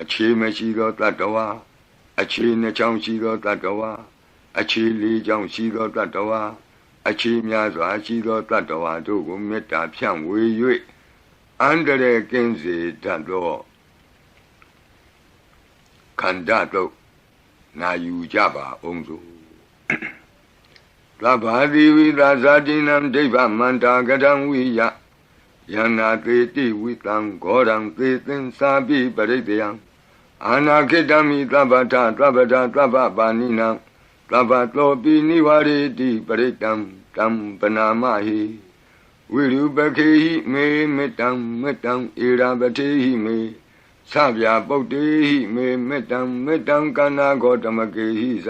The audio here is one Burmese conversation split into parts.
အခြေမရှိသောတတ္တဝါအခြေနှစ်ချောင်းရှိသောတတ္တဝါအခြေလေးချောင်းရှိသောတတ္တဝါအခြေများစွာရှိသောတတ္တဝါတို့ကိုမေတ္တာဖြန့်ဝေ၍အန္တရာယ်ကင်းစေတတ်သောခန္ဓာတို့နာယူကြပါအောင်စို့သဗ္ဗာတိဝိသဇာတိနံဒိဗ္ဗမန္တာကတံဝိယ ယန္နာသေတိဝိတံဂောရံသေသင်္စာပိပရိတယံအာနာခိတမိသဗ္ဗထသဗ္ဗဒသဗ္ဗပါဏိနံသဗ္ဗတောပိနိဝရေတိပရိတံတံပနာမဟိဝိရုပခေဟိမေမေတ္တံမေတ္တံဧရာပတိဟိမေသဗျာပုတ်တေဟိမေမေတ္တံမေတ္တံကန္နာဂောတမကေဟိသ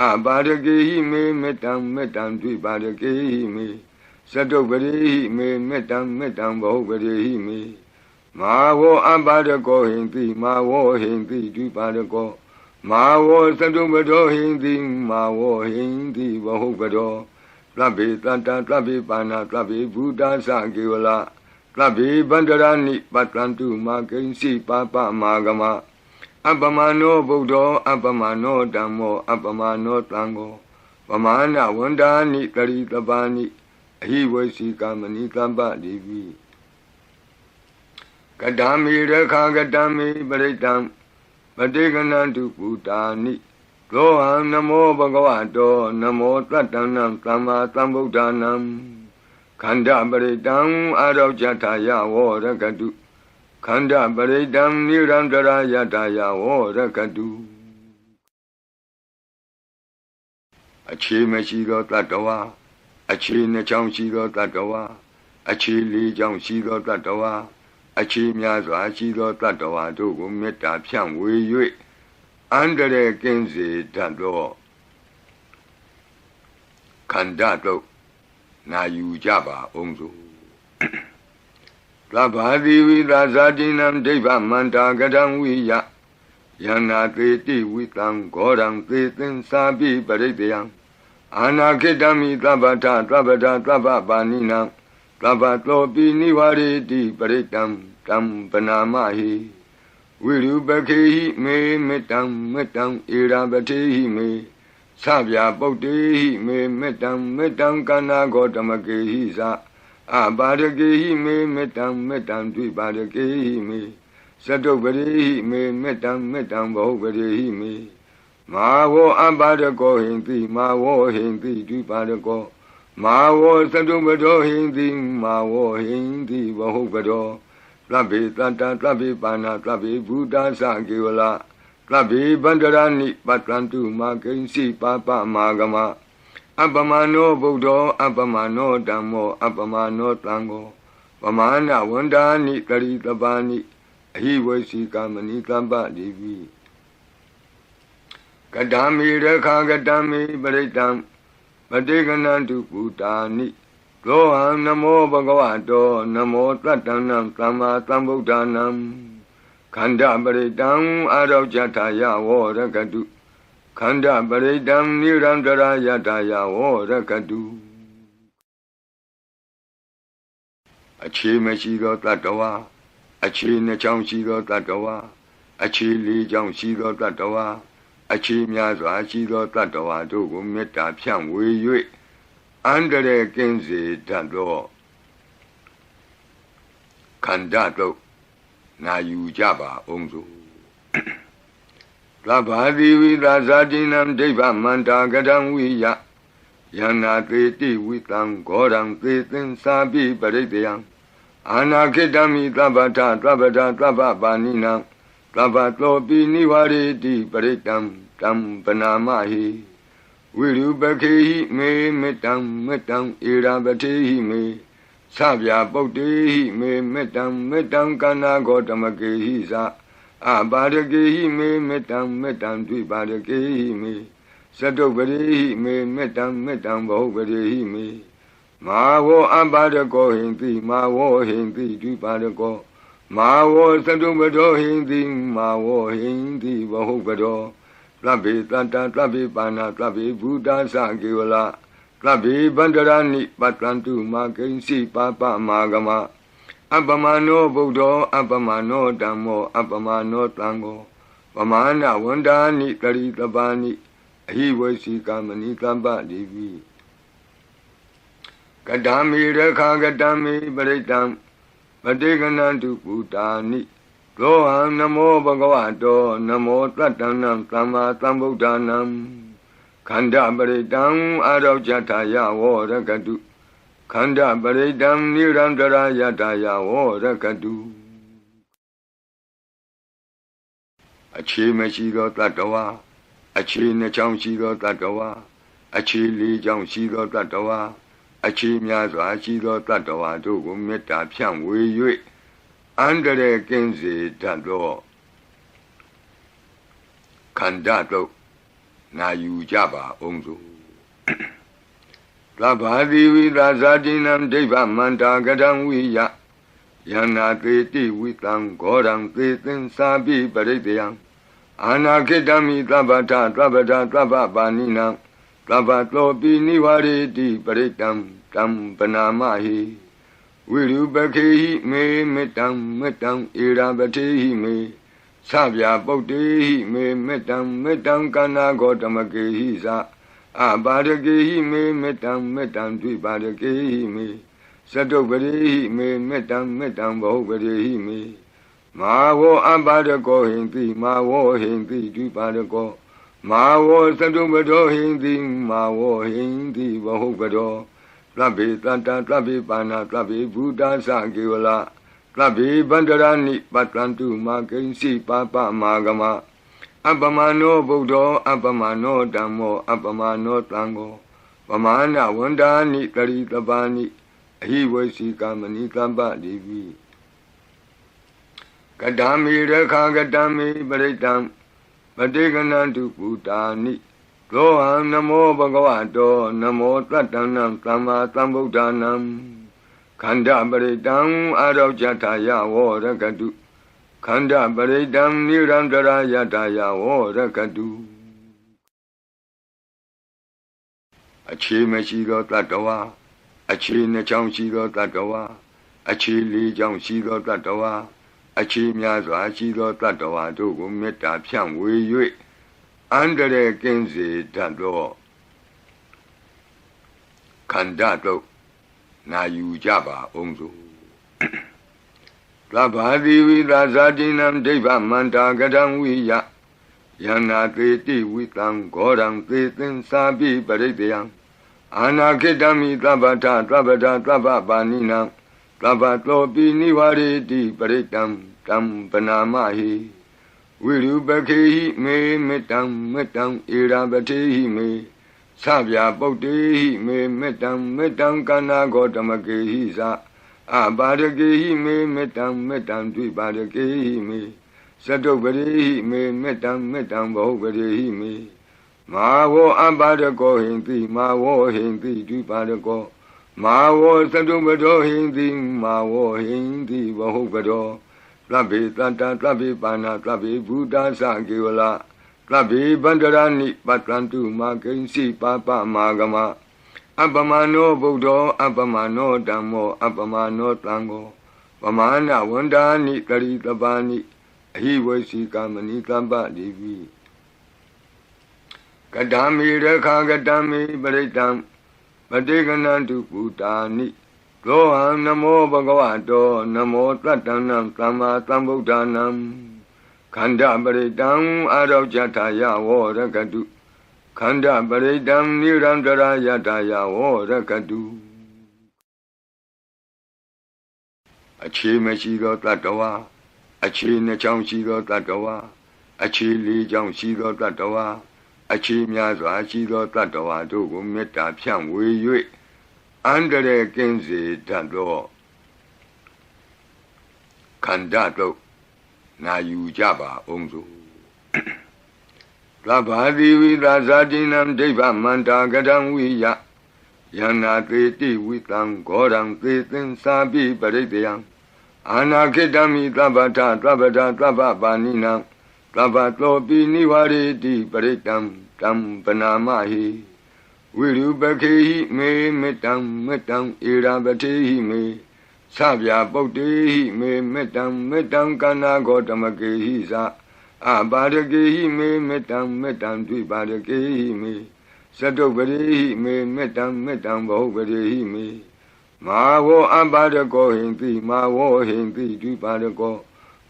အပါရကေဟိမေမေတ္တံမေတ္တံဒွိပါရကေဟိမေ သတုပရိဟိမေမေတ္တံမေတ္တံဘောပရိဟိမေမာဝောအပါရကောဟိန္တိမာဝောဟိန္တိဒွိပါရကောမာဝောသတုပတောဟိန္တိမာဝောဟိန္တိဘောပတောသဗ္ဗေတတ္တသဗ္ဗေပါဏသဗ္ဗေဘုဒ္ဓသကေဝလသဗ္ဗေဗန္တရဏိပတ္တန္တုမာကိဉ္စီပါပမာဂမအပမနောဗုဒ္ဓောအပမနောဓမ္မောအပမနောသံဃောပမာဏဝန္ဒာနိတရိတပါနိ အဟိဝေစီကမဏိတပ္ပတိပိကတံမိရခာကတံမိပရိတံပတိကနံတုပုတာနိသောဟံနမောဘဂဝတောနမောတတ္တနံသမ္မာသမ္ဗုဒ္ဓနံခန္ဓာပရိတံအာရောจထာယဝရကတုခန္ဓာပရိတံနိရန္တရာယတာယဝရကတုအခြေမရှိသောတတ္တဝါ အခြေနှစ်ချောင်းရှိသောတတ္တဝါအခြေလေးချောင်းရှိသောတတ္တဝါအခြေများစွာရှိသောတတ္တဝါတို့ကိုမေတ္တာဖြန့်ဝေ၍အန္တရာယ်ကင်းစေတတ်သောခန္ဓာတို့နာယူကြပါအောင်စို့သဗ္ဗာတိဝိသဇာတိနံဒိဗ္ဗမန္တာကတံဝိယယန္နာသေတိဝိတံဂောရံသေသင်္စာပိပရိတယံ အာနာခိတမိသဗ္ဗထသဗ္ဗဒသဗ္ဗပါဏိနံသဗ္ဗတောပိနိဝရေတိပရိတံတံပနာမဟိဝိရုပခေဟိမေမေတ္တံမေတ္တံဧရာပတိဟိမေသဗျာပုတ်တေဟိမေမေတ္တံမေတ္တံကန္နာဂောတမကေဟိသအပါရကေဟိမေမေတ္တံမေတ္တံဒွိပါရကေဟိမေသတုပရိဟိမေမေတ္တံမေတ္တံဘောပရိဟိမေ မာဝောအပါရကောဟိန္တိမာဝောဟိန္တိဒွိပါရကောမာဝောသတုပတောဟိန္တိမာဝောဟိန္တိဘောပတောသဗ္ဗေတတ္တသဗ္ဗေပါဏသဗ္ဗေဘုဒ္ဓသကေဝလသဗ္ဗေဗန္တရဏိပတ္တန္တုမာကိဉ္စီပါပမာဂမအပမနောဗုဒ္ဓောအပမနောဓမ္မောအပမနောသံဃောပမာဏဝန္ဒာနိတရိတပါနိအဟိဝေစီကမဏိတပ္ပတိပိ ကတံမိရခာကတံမိပရိတံပတိကနံတုပုတာနိသောဟံနမောဘဂဝတောနမောတတ္တနံသမ္မာသမ္ဗုဒ္ဓနံခန္ဓာပရိတံအာရောจထာယဝရကတုခန္ဓာပရိတံနိရန္တရာယတာယဝရကတုအခြေမရှိသောတတ္တဝါအခြေနှစ်ချောင်းရှိသောတတ္တဝါအခြေလေးချောင်းရှိသောတတ္တဝါ အခြေများစွာရှိသောတတ္တဝါတို့ကိုမေတ္တာဖြန့်ဝေ၍အန္တရာယ်ကင်းစေတတ်သောခန္ဓာတို့နာယူကြပါအောင်စို့သဗ္ဗာတိဝိသဇာတိနံဒိဗ္ဗမန္တာကတံဝိယယန္နာသေတိဝိတံဂောရံသေသင်္စာပိပရိတယံအာနာခိတမိသဗ္ဗထသဗ္ဗဒသဗ္ဗပါဏိနံ သဗ္ဗတောပိနိဝရေတိပရိတံတံပနာမဟိဝိရုပခေဟိမေမေတ္တံမေတ္တံဧရာပတိဟိမေသဗျာပုတ်တေဟိမေမေတ္တံမေတ္တံကန္နာဂောတမကေဟိသအပါရကေဟိမေမေတ္တံမေတ္တံဒွိပါရကေဟိမေသတုပရိဟိမေမေတ္တံမေတ္တံဘောပရိဟိမေမာဝောအပါရကောဟိန္တိမာဝောဟိန္တိဒွိပါရကော မာဝောသတုပတောဟိန္တိမာဝောဟိန္တိဘောပတောသဗ္ဗေတတ္တသဗ္ဗေပါဏသဗ္ဗေဘုဒ္ဓသကေဝလသဗ္ဗေဗန္တရဏိပတ္တန္တုမာကိဉ္စီပါပမာဂမအပမနောဗုဒ္ဓောအပမနောဓမ္မောအပမနောသံဃောပမာဏဝန္ဒာနိတရိတပါနိအဟိဝေစီကမဏိတပ္ပတိပိကတံမိရခာကတံမိပရိတံ ပတိကနန္တုပုတာနိသောဟံနမောဘဂဝတောနမောတတ္တနံသမ္မာသမ္ဗုဒ္ဓနံခန္ဓာပရိတံအာရောဇထာယဝရကတုခန္ဓာပရိတံနိရန္တရာယတာယဝရကတုအခြေမရှိသောတတ္တဝါအခြေနှစ်ချောင်းရှိသောတတ္တဝါအခြေလေးချောင်းရှိသောတတ္တဝါ အခြေများစွာရှိသောတတ္တဝါတို့ကိုမေတ္တာဖြန့်ဝေ၍အန္တရာယ်ကင်းစေတတ်သောခန္ဓာတို့နာယူကြပါအောင်စို့သဗ္ဗာတိဝိသာဇာတိနံဒိဗ္ဗမန္တာကတံဝိယယန္နာသေတိဝိတံဂောရံသေသင်္စာပိပရိတယံအာနာခိတမိသဗ္ဗထသဗ္ဗတာသဗ္ဗပါဏိနံ သဗ္ဗတောပိနိဝရေတိပရိတံတံပနာမဟိဝိရုပခေဟိမေမေတ္တံမေတ္တံဧရာပတိဟိမေသဗျာပုတ်တေဟိမေမေတ္တံမေတ္တံကန္နာဂောတမကေဟိသအပါရကေဟိမေမေတ္တံမေတ္တံဒွိပါရကေဟိမေသတုပရိဟိမေမေတ္တံမေတ္တံဘောပရိဟိမေမာဝောအပါရကောဟိန္တိမာဝောဟိန္တိဒွိပါရကော မာဝောသတုပတောဟိန္တိမာဝောဟိန္တိဘောပတောသဗ္ဗေတတ္တသဗ္ဗေပါဏသဗ္ဗေဘုဒ္ဓသကေဝလသဗ္ဗေဗန္တရဏိပတ္တန္တုမာကိဉ္စီပါပမာဂမအပမနောဗုဒ္ဓောအပမနောဓမ္မောအပမနောသံဃောပမာဏဝန္ဒာနိတရိတပါနိအဟိဝေစီကမဏိတပ္ပတိပိကတံမိရခာကတံမိပရိတံ ပတိကနန္တုပုတာနိသောဟံနမောဘဂဝတောနမောတတ္တနံသမ္မာသမ္ဗုဒ္ဓနံခန္ဓာပရိတံအာရောဇထာယဝရကတုခန္ဓာပရိတံနိရန္တရာယတာယဝရကတုအခြေမရှိသောတတ္တဝါအခြေနှစ်ချောင်းရှိသောတတ္တဝါအခြေလေးချောင်းရှိသောတတ္တဝါ အခြေများစွာရှိသောတတ္တဝါတို့ကိုမေတ္တာဖြန့်ဝေ၍အန္တရာယ်ကင်းစေတတ်သောခန္ဓာတို့နာယူကြပါအောင်စို့သဗ္ဗာတိဝိသာဇာတိနံဒိဗ္ဗမန္တာကတံဝိယယန္နာသေတိဝိတံဂောရံသေသင်္စာပိပရိတယံအာနာခိတမိသဗ္ဗထသဗ္ဗတာသဗ္ဗပါဏိနံ သဗ္ဗတောပိနိဝရေတိပရိတံတံပနာမဟိဝိရုပခေဟိမေမေတ္တံမေတ္တံဧရာပတိဟိမေသဗျာပုတ်တေဟိမေမေတ္တံမေတ္တံကန္နာဂောတမကေဟိသအပါရကေဟိမေမေတ္တံမေတ္တံဒွိပါရကေဟိမေသတုပရိဟိမေမေတ္တံမေတ္တံဘဟုပရိဟိမေမာဝောအပါရကောဟိန္တိမာဝောဟိန္တိဒွိပါရကော မာဝောသတုပတောဟိန္တိမာဝောဟိန္တိဘဟုပတောသဗ္ဗေတတ္တသဗ္ဗေပါဏသဗ္ဗေဘုဒ္ဓသကေဝလသဗ္ဗေဗန္တရဏိပတ္တန္တုမာကိဉ္စီပါပမာဂမအပမနောဗုဒ္ဓောအပမနောဓမ္မောအပမနောသံဃောပမာဏဝန္ဒာနိတရိတပါနိအဟိဝေစီကမဏိတပ္ပတိပိကတံမိရခာကတံမိပရိတံ ပတိကနန္တုပုတာနိသောဟံနမောဘဂဝတောနမောတတ္တနံသမ္မာသမ္ဗုဒ္ဓနံခန္ဓာပရိတံအာရောဇထာယဝရကတုခန္ဓာပရိတံနိရန္တရာယတာယဝရကတုအခြေမရှိသောတတ္တဝါအခြေနှစ်ချောင်းရှိသောတတ္တဝါအခြေလေးချောင်းရှိသောတတ္တဝါ အခြေများစွာရှိသောတတ္တဝါတို့ကိုမေတ္တာဖြန့်ဝေ၍အန္တရာယ်ကင်းစေတတ်သောခန္ဓာတို့နာယူကြပါအောင်စို့သဗ္ဗာတိဝိသာဇာတိနံဒိဗ္ဗမန္တာကတံဝိယယန္နာသေတိဝိတံဂောရံသေသင်္စာပိပရိတယံအာနာခိတမိသဗ္ဗထသဗ္ဗတာသဗ္ဗပါဏိနံသဗ္ဗတောပိနိဝရေတိပရိတံ တံပနာမဟိဝိရုပခေဟိမေမေတ္တံမေတ္တံဧရာပတိဟိမေသဗျာပုတ်တေဟိမေမေတ္တံမေတ္တံကန္နာဂောတမကေဟိသာအပါရကေဟိမေမေတ္တံမေတ္တံဒွိပါရကေဟိမေသတုပရိဟိမေမေတ္တံမေတ္တံဘဟုပရိဟိမေမာဝောအပါရကောဟိန္တိမာဝောဟိန္တိဒွိပါရကော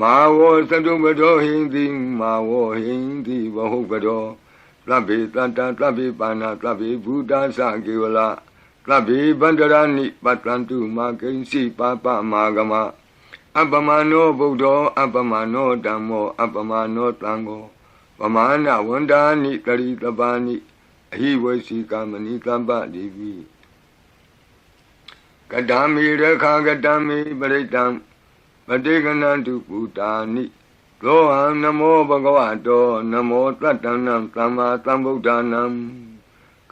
မာဝောသတုပတောဟိန္တိမာဝောဟိန္တိဘဟုပတော သဗ္ဗေတတ္တသဗ္ဗေပါဏသဗ္ဗေဘုဒ္ဓသကေဝလာသဗ္ဗေဗန္တရာနိပတ္တန္တုမာကိဉ္စီပါပမာဂမအပမနောဗုဒ္ဓောအပမနောဓမ္မောအပမနောတံဃောပမာဏဝန္ဒာနိတရိတပါနိအဟိဝေစီကမဏိတမ္ပတိပိကတံမိရခာကတံမိပရိတံပတိကနန္တုပုတာနိ သောဟံနမောဘဂဝတောနမောတတ္တနံသမ္မာသမ္ဗုဒ္ဓနံ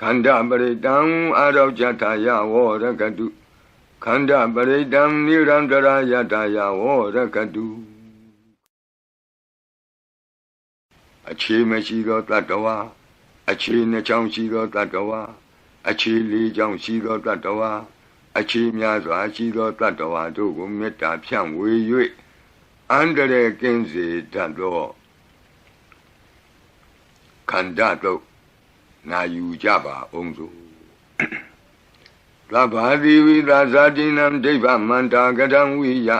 ခန္ဓာပရိတံအာရောဇထာယဝောရကတုခန္ဓာပရိတံနိရန္တရာယထာယဝောရကတုအခြေမရှိသောတတ္တဝါအခြေနှစ်ချောင်းရှိသောတတ္တဝါအခြေလေးချောင်းရှိသောတတ္တဝါအခြေများစွာရှိသောတတ္တဝါတို့ကိုမေတ္တာဖြန့်ဝေ၍ အန္တရာယ်ကင်းစေတတ်သောခန္ဓာတို့နာယူကြပါအောင်စို့သဗ္ဗာတိဝိသာဇာတိနံဒိဗ္ဗမန္တာကတံဝိယ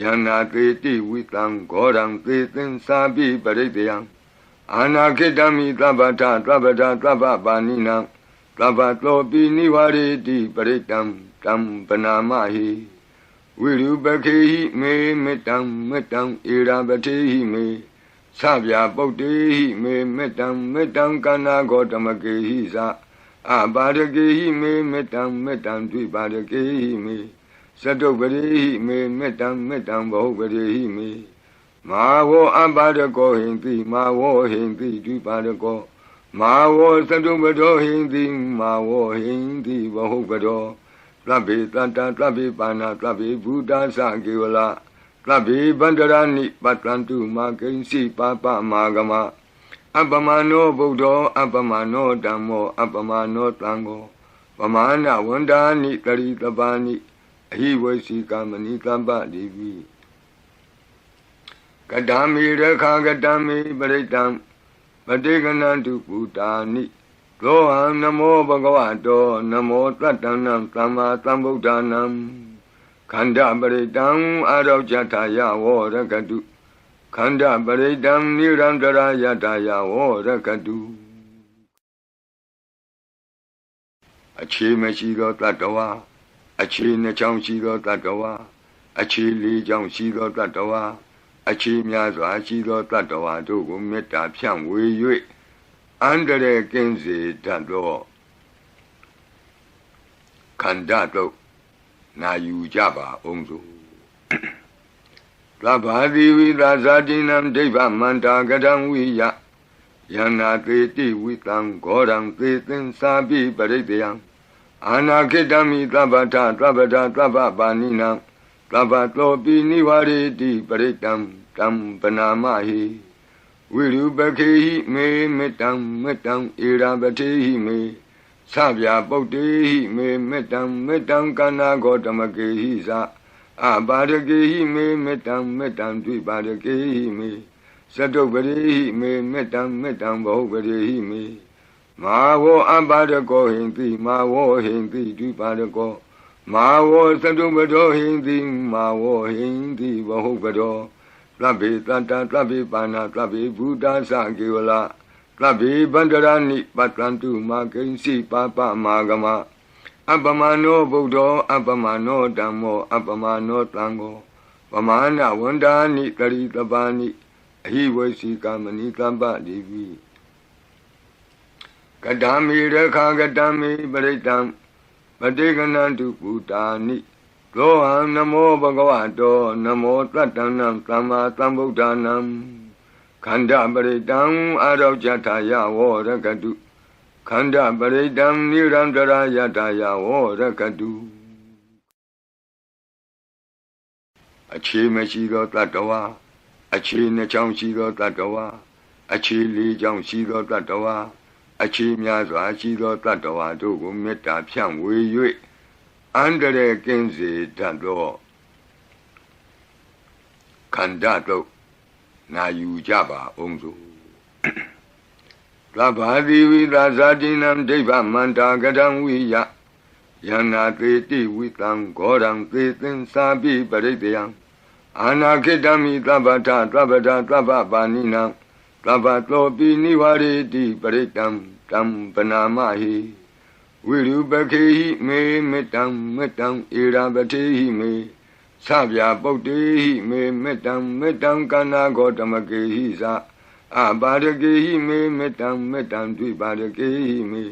ယန္နာသေတိဝိတံဂောရံသေသင်္စာပိပရိတယံအာနာခိတမိသဗ္ဗထသဗ္ဗတာသဗ္ဗပါဏိနံသဗ္ဗတောပိနိဝရေတိပရိတံတံပနာမဟိ ဝိရုပခေဟိမေမေတ္တံမေတ္တံဧရာပတိဟိမေသဗျာပုတ်တေဟိမေမေတ္တံမေတ္တံကန္နာဂောတမကေဟိသာအပါရကေဟိမေမေတ္တံမေတ္တံဒွိပါရကေဟိမေသတုပရိဟိမေမေတ္တံမေတ္တံဘဟုပရိဟိမေမာဝောအပါရကောဟိန္တိမာဝောဟိန္တိဒွိပါရကောမာဝောသတုပတောဟိန္တိမာဝောဟိန္တိဘဟုပ တောသဗ္ဗေတတ္တသဗ္ဗေပါဏသဗ္ဗေဘုဒ္ဓသကေဝလာသဗ္ဗေဗန္တရာနိပတ္တန္တုမာကိဉ္စီပါပမာဂမအပမနောဗုဒ္ဓောအပမနောဓမ္မော အပမနောတံဃောပမာဏဝန္ဒာနိတရိတပါနိအဟိဝေစီကမဏိတမ္ပတိပိကတံမိရခာကတံမိပရိတံပတိကနန္တုပုတာနိ သောဟံနမောဘဂဝတောနမောတတ္တနံသမ္မာသမ္ဗုဒ္ဓနံခန္ဓာပရိတံအာရောဇထာယဝောရကတုခန္ဓာပရိတံနိရန္တရာယတာယဝောရကတုအခြေမရှိသောတတ္တဝါအခြေနှစ်ချောင်းရှိသောတတ္တဝါအခြေလေးချောင်းရှိသောတတ္တဝါအခြေများစွာရှိသောတတ္တဝါတို့ကိုမေတ္တာဖြန့်ဝေ၍ အန္တရာယ်ကင်းစေတတ်သောခန္ဓာတို့နာယူကြပါအောင်စို့သဗ္ဗာတိဝိသာဇာတိနံဒိဗ္ဗမန္တာကတံဝိယယန္နာသေတိဝိတံဂောရံသေသင်္စာပိပရိတယံအာနာခိတမိသဗ္ဗထသဗ္ဗတာသဗ္ဗပါဏိနံသဗ္ဗတောပိနိဝရေတိပရိတံတံပနာမဟိ ဝိရုပခေဟိမေမေတ္တံမေတ္တံဧရာပတိဟိမေသဗျာပုတ်တေဟိမေမေတ္တံမေတ္တံကန္နာဂောတမကေဟိသာအပါရကေဟိမေမေတ္တံမေတ္တံဒွိပါရကေဟိမေသတုပရိဟိမေမေတ္တံမေတ္တံဘဟုပရိဟိမေမာဝောအပါရကောဟိန္တိမာဝောဟိန္တိဒွိပါရကောမာဝောသတုပတောဟိန္တိမာဝောဟိန္တိဘဟုပတော သဗ္ဗေတတ္တသဗ္ဗေပါဏသဗ္ဗေဘုဒ္ဓသကေဝလာသဗ္ဗေဗန္တရာနိပတ္တန္တုမာကိဉ္စီပါပမာဂမအပမနောဗုဒ္ဓောအပမနောဓမ္မောအပမနောတံဃောပမာဏဝန္ဒာနိတရိတပါနိအဟိဝေစီကမဏိတမ္ပတိပိကတံမိရခာကတံမိပရိတံပတိကနန္တုပုတာနိ သောဟံနမောဘဂဝတောနမောတတ္တနံသမ္မာသမ္ဗုဒ္ဓနံခန္ဓာပရိတံအာရောဇထာယဝောရကတုခန္ဓာပရိတံနိရန္တရာယတာယဝောရကတုအခြေမရှိသောတတ္တဝါအခြေနှစ်ချောင်းရှိသောတတ္တဝါအခြေလေးချောင်းရှိသောတတ္တဝါအခြေများစွာရှိသောတတ္တဝါတို့ကိုမေတ္တာဖြန့်ဝေ၍ အန္တရာယ်ကင်းစေတတ်သောခန္ဓာတို့နာယူကြပါအောင်စို့သဗ္ဗာတိဝိသာဇာတိနံဒိဗ္ဗမန္တာကတံဝိယယန္နာသေတိဝိတံဂောရံသေသင်္စာပိပရိတယံအာနာခိတမိသဗ္ဗထသဗ္ဗဒသဗ္ဗပါဏိနံသဗ္ဗတောပိနိဝရေတိပရိတံတံပနာမဟိ ဝိရုပခေဟိမေမေတ္တံမေတ္တံဧရာပတိဟိမေသဗျာပုတ်တေဟိမေမေတ္တံမေတ္တံကန္နာဂောတမကေဟိသအပါရကေဟိမေမေတ္တံမေတ္တံဒွိပါရကေဟိမေ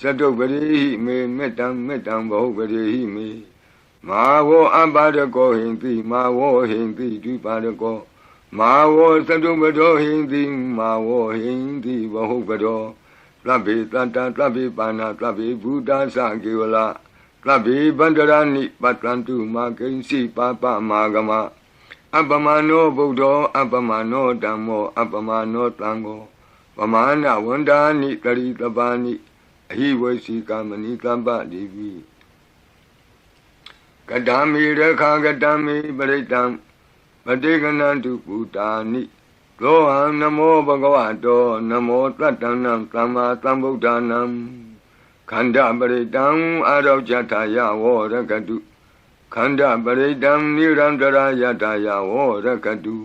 သတုပရိဟိမေမေတ္တံမေတ္တံဘဟုပရိဟိမေမာဝောအပါရကောဟိန္တိမာဝောဟိန္တိဒွိပါရကောမာဝောသတုပတောဟိန္တိမာဝောဟိန္တိဘဟုပတော သဗ္ဗေတတ္တသဗ္ဗေပါဏသဗ္ဗေဘုဒ္ဓသကေဝလာသဗ္ဗေဗန္တရာနိပတ္တန္တုမာကိဉ္စီပါပမာဂမအပမနောဗုဒ္ဓောအပမနောဓမ္မောအပမနောသံဃောပမာဏဝန္ဒာနိတရိတပါနိအဟိဝေစီကမဏိတမ္ပတိဝိကတံမေရခာကတံမေပရိတံပတိကနန္တုပုတာနိ သောဟံနမောဘဂဝတောနမောတတ္တနံသမ္မာသမ္ဗုဒ္ဓနံခန္ဓာပရိတံအာရောဇထာယဝရကတုခန္ဓာပရိတံနိရန္တရာယတာယဝရကတု